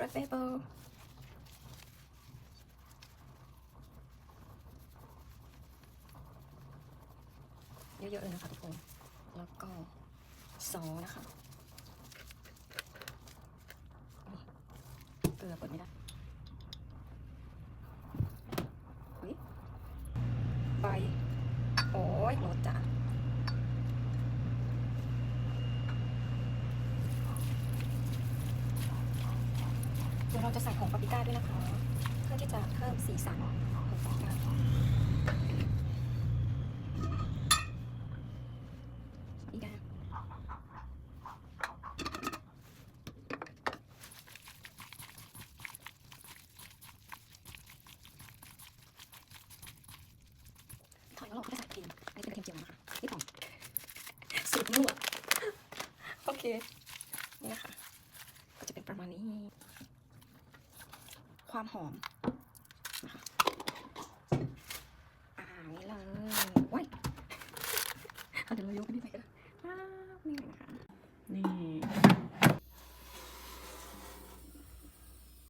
red pepper เยอะๆเลยนะคะทุกคน แล้วก็ซอสนะคะ เกลือเปิดไม่ได้อุ๊ยใบโอ้ยรสจ้ะ เดี๋ยวเราจะใส่ผงปาปริก้าด้วยนะคะ เพื่อที่จะเพิ่มสีสันของปาปริก้าอีกแล้วถอยแล้วเราก็จะใส่เค็มอันนี้เป็นเค็มเจียวนะคะนี่ของสูตรมั่วโอเคนี่นะคะ ความหอมอ่านี่เลยว้ายเดี๋ยวเรายกนี่ไปกันนี่นะคะ